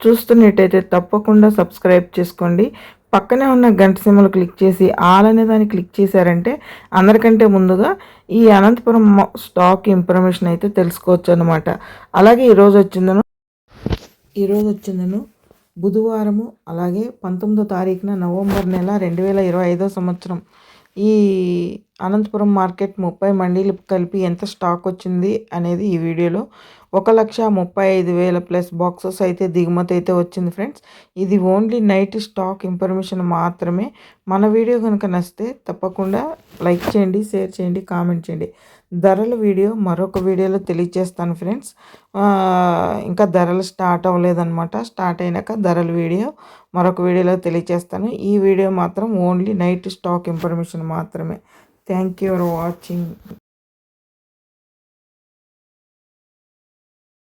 చూస్తున్నట్టయితే తప్పకుండా సబ్స్క్రైబ్ చేసుకోండి. పక్కనే ఉన్న గంట సిమ్మలు క్లిక్ చేసి ఆల్ అనే దాన్ని క్లిక్ చేశారంటే అందరికంటే ముందుగా ఈ అనంతపురం స్టాక్ ఇన్ఫర్మేషన్ అయితే తెలుసుకోవచ్చు అనమాట అలాగే ఈరోజు వచ్చిందను ఈరోజు వచ్చిందను బుధవారము అలాగే పంతొమ్మిదో తారీఖున నవంబర్ నెల రెండు వేల ఇరవై ఐదో సంవత్సరం. ఈ అనంతపురం మార్కెట్ ముప్పై మండీలు కలిపి ఎంత స్టాక్ వచ్చింది అనేది ఈ వీడియోలో. ఒక లక్ష ముప్పై ఐదు వేల ప్లస్ బాక్సెస్ అయితే దిగుమతి అయితే వచ్చింది ఫ్రెండ్స్. ఇది ఓన్లీ నైట్ స్టాక్ ఇన్ఫర్మేషన్ మాత్రమే. మన వీడియో కనుక నచ్చితే తప్పకుండా లైక్ చేయండి షేర్ చేయండి కామెంట్ చేయండి. ధరల వీడియో మరొక వీడియోలో తెలియజేస్తాను ఫ్రెండ్స్. ఇంకా ధరలు స్టార్ట్ అవ్వలేదన్నమాట. స్టార్ట్ అయినాక ధరల వీడియో మరొక వీడియోలో తెలియజేస్తాను. ఈ వీడియో మాత్రం ఓన్లీ నైట్ స్టాక్ ఇన్ఫర్మేషన్ మాత్రమే. Thank you for watching.